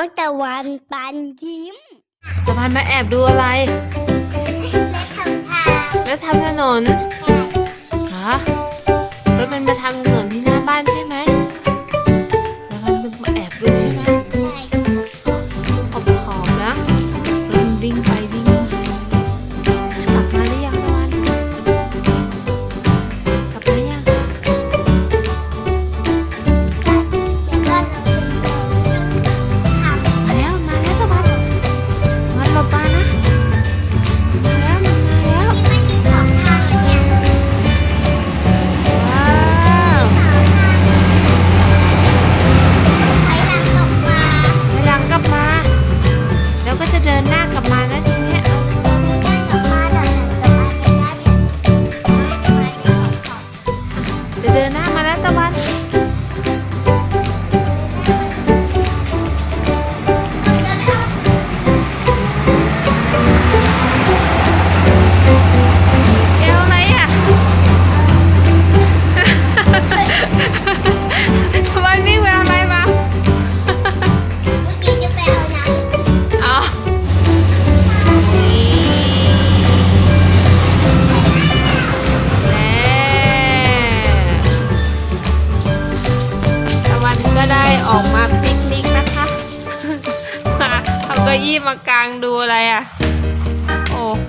องตะวันปันยิ้ม ตะวันมาแอบดูอะไร และทำทางแล้วทำถนนฮะแล้วมันมาทำถนนที่หน้าบ้านใช่ไหมแล้วันมาแอบดูใช่ไหม Tara, tama. เก้าอี้มากางดูอะไรอะ โอ้โห